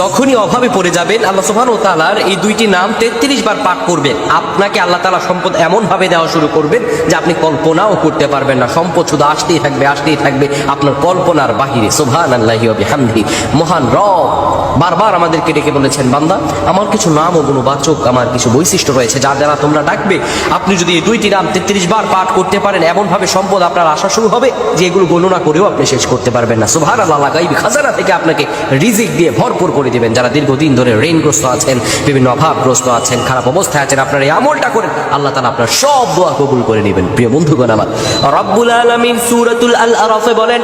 যখনই অভাবে পড়ে যাবেন, আল্লাহ সুবহান ও তালার এই দুইটি নাম তেত্রিশ বার পাঠ করবেন। আপনাকে আল্লাহ তালা সম্পদ এমন ভাবে দেওয়া শুরু করবেন যে আপনি কল্পনাও করতে পারবেন না। সম্পদ শুধু আসতেই থাকবে আসতেই থাকবে। আপনার কল্পনার বাহিরে সুবহান আল্লাহ মহান রব বারবার আমাদেরকে ডেকে বলেছেন, বান্দা, আমার কিছু নাম ও গুণবাচক, আমার কিছু বৈশিষ্ট্য রয়েছে যার দ্বারা তোমরা ডাকবে। আপনি যদি এই দুইটি নাম তেত্রিশ বার পাঠ করতে পারেন, এমনভাবে সম্পদ আপনার আসা শুরু হবে যে এগুলো গণনা করেও আপনি শেষ করতে পারবেন না। সুবহান আল্লাহ খাজানা থেকে আপনাকে রিজিক দিয়ে ভরপুর করে দিবেন, যারা দীর্ঘদিন ধরে ঋণগ্রস্ত আছেন, বিভিন্ন অভাবগ্রস্ত আছেন, খারাপ অবস্থায় আছেন, আপনার এই আমলটা করেন, আল্লাহ তালা আপনার সব দোয়া কবুল করে নেবেন। প্রিয় বন্ধুগণ আমার, রব্বুল আলমিন সুরতুল আল আরফে বলেন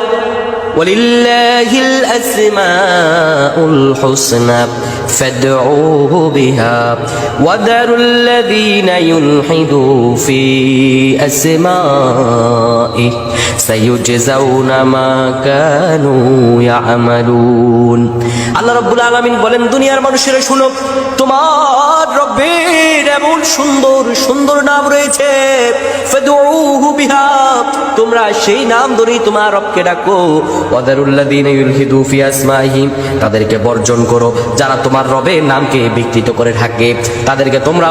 ولله الأسماء الحسنى فادعوه بها وذروا الذين يلحدوا في أسمائه سيجزون ما كانوا يعملون الله رب العالمين بولن دنيا المنشر شنو تمام এমন সুন্দর সুন্দর নাম রয়েছে। তোমরা সেই নাম ধরেই তোমার রবকে ডাকো। তাদেরকে বর্জন করো। যারা তোমার রবের নামকে বিকৃত করে থাকে, তাদেরকে তোমরা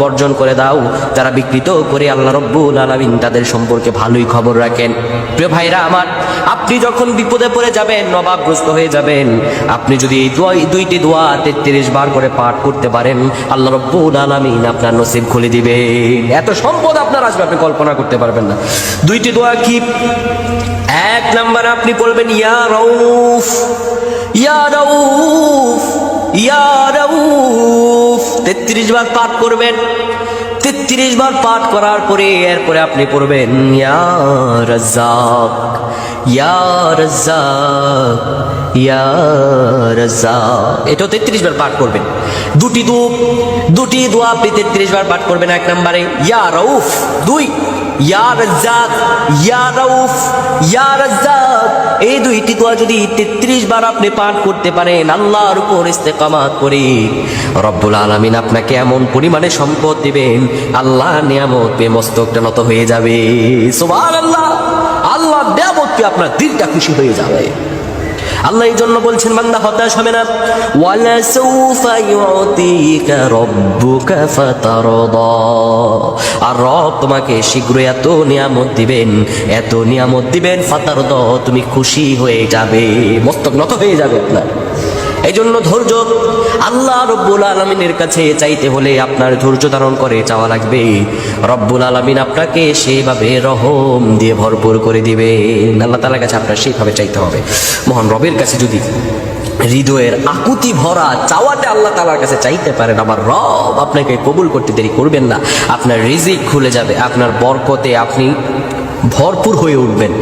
বর্জন করে দাও। যারা বিকৃত করে আল্লাহ রব্বুল আলামিন তাদের সম্পর্কে ভালোই খবর রাখেন। প্রিয় ভাইরা আমার, আপনি যখন বিপদে পড়ে যাবেন, নবাবগ্রস্ত হয়ে যাবেন, আপনি যদি এই দুইটি দোয়া তেত্রিশ বার করে পাঠ করতে পারেন, আল্লাহ রব্বুল আলামিন আপনার নসিব খুলে দিবেন এত সম্পদ আপনার আসবে, আপনি কল্পনা করতে পারবেন না। দুইটি দোয়া কি? এক নাম্বার আপনি পড়বেন ইয়া রউফ ইয়া রউফ ইয়া রউফ। তেত্রিশ বার পাঠ করবেন। তেত্রিশ বার পাঠ করার পরে এরপরে আপনি পড়বেন, ইয়া রাজ্জাক ইয়া রাজ্জাক এটাও তেত্রিশ বার পাঠ করবেন। দুটি দু দুটি দোয়া আপনি তেত্রিশ বার পাঠ করবেন এক নম্বরে। ইয়া রউফ, দুই। ইয়া রাজ্জাক, ইয়া ইয়া রাজ্জাক। এই দুইটি দোয়া যদি তেত্রিশ বার আপনি পাঠ করতে পারেন, আল্লাহর উপর ইস্তেকামাত করে রব্বুল আলামিন আপনাকে এমন পরিমাণে সম্পদ দিবেন, আল্লাহ নিয়ামত পেয়ে মস্তকটা নত হয়ে যাবে। সুবহানাল্লাহ, আল্লাহ নিয়ামত পেয়ে আপনার দিলটা খুশি হয়ে যাবে। আল্লাহ এই জন্য বলছেন, বান্দা, হতাশ হবে না। ওয়ালা সাউফা ইউতিকা রব্বুকা ফাতারদা। আর রব তোমাকে শীঘ্রই এত নিয়ামত দিবেন, এত নিয়ামত দিবেন, ফাতারদা, তুমি খুশি হয়ে যাবে, মস্তক নত হয়ে যাবে আপনার। এই জন্য ধৈর্য আল্লাহ রব্বুল আলমিনের কাছে চাইতে হলে আপনার ধৈর্য ধারণ করে চাওয়া লাগবে। রব্বুল আলমিন আপনাকে সেইভাবে রহম দিয়ে ভরপুর করে দিবে। আল্লাহ তালার কাছে আপনার সেইভাবে চাইতে হবে। মহান রবের কাছে যদি হৃদয়ের আকুতি ভরা চাওয়াতে আল্লাহ তালার কাছে চাইতে পারেন, আমার রব আপনাকে কবুল করতে দেরি করবেন না। আপনার রিজিক খুলে যাবে, আপনার বরকতে আপনি ভরপুর হয়ে উঠবেন।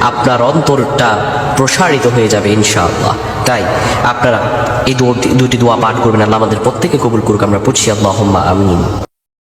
আপনার অন্তরটা প্রসারিত হয়ে যাবে ইনশাআল্লাহ। তাই আপনারা এই দুটি দোয়া পাঠ করবেন। আল্লাহ আমাদের প্রত্যেকে কবুল করুক। আমরা পড়ছি আল্লাহ আমিন।